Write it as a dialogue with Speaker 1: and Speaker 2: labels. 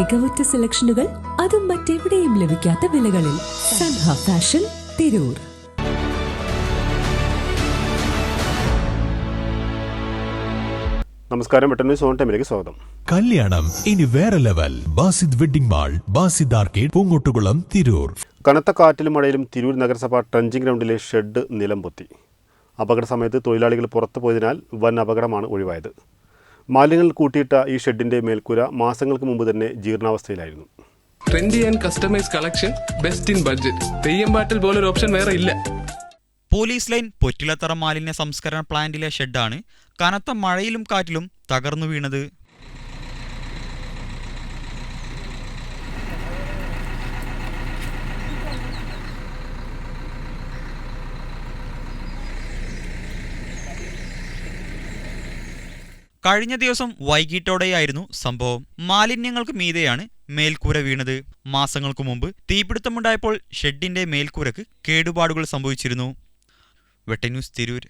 Speaker 1: മികവുറ്റ സെലക്ഷനുകൾ അതും മറ്റെവിടെയും ലഭിക്കാത്ത വിലകളിൽ സൻഹ ഫാഷൻ തിരൂർ.
Speaker 2: നമസ്കാരം പെട്ടെന്ന് സോൺ ടൈമിലേക്ക് സ്വാഗതം.
Speaker 3: കല്യാണം ഇനി വേറെ level. Basid wedding mall Basid arcade Poonkottukulam Tirur.
Speaker 2: കനത്ത കാറ്റിലും മഴയിലും തിരൂർ നഗരസഭ ട്രഞ്ചിങ് ഗ്രൗണ്ടിലെ ഷെഡ് നിലം പൊത്തി അപകട സമയത്ത് തൊഴിലാളികൾ പുറത്തു പോയതിനാൽ വൻ അപകടമാണ് ഒഴിവായത്. മാലിന്യങ്ങൾ കൂട്ടിയിട്ട ഈ ഷെഡിന്റെ മേൽക്കൂര മാസങ്ങൾക്ക് മുമ്പ് തന്നെ ജീർണാവസ്ഥയിലായിരുന്നു.
Speaker 4: Trendy and customise collection best in budget പോലൊരു ഓപ്ഷൻ വേറെ ഇല്ല.
Speaker 5: പോലീസ് ലൈൻ പൊറ്റിലത്തറ മാലിന്യ സംസ്കരണ പ്ലാന്റിലെ ഷെഡാണ്. കനത്ത മഴയിലും കാറ്റിലും തകർന്നു വീണത്. കഴിഞ്ഞ ദിവസം വൈകിട്ടോടെയായിരുന്നു സംഭവം. മാലിന്യങ്ങൾക്ക് മീതെയാണ് മേൽക്കൂര വീണത്. മാസങ്ങൾക്കു മുമ്പ് തീപിടുത്തമുണ്ടായപ്പോൾ ഷെഡിന്റെ മേൽക്കൂരക്ക് കേടുപാടുകൾ സംഭവിച്ചിരുന്നു. വെട്ടന്യൂസ് തിരൂർ.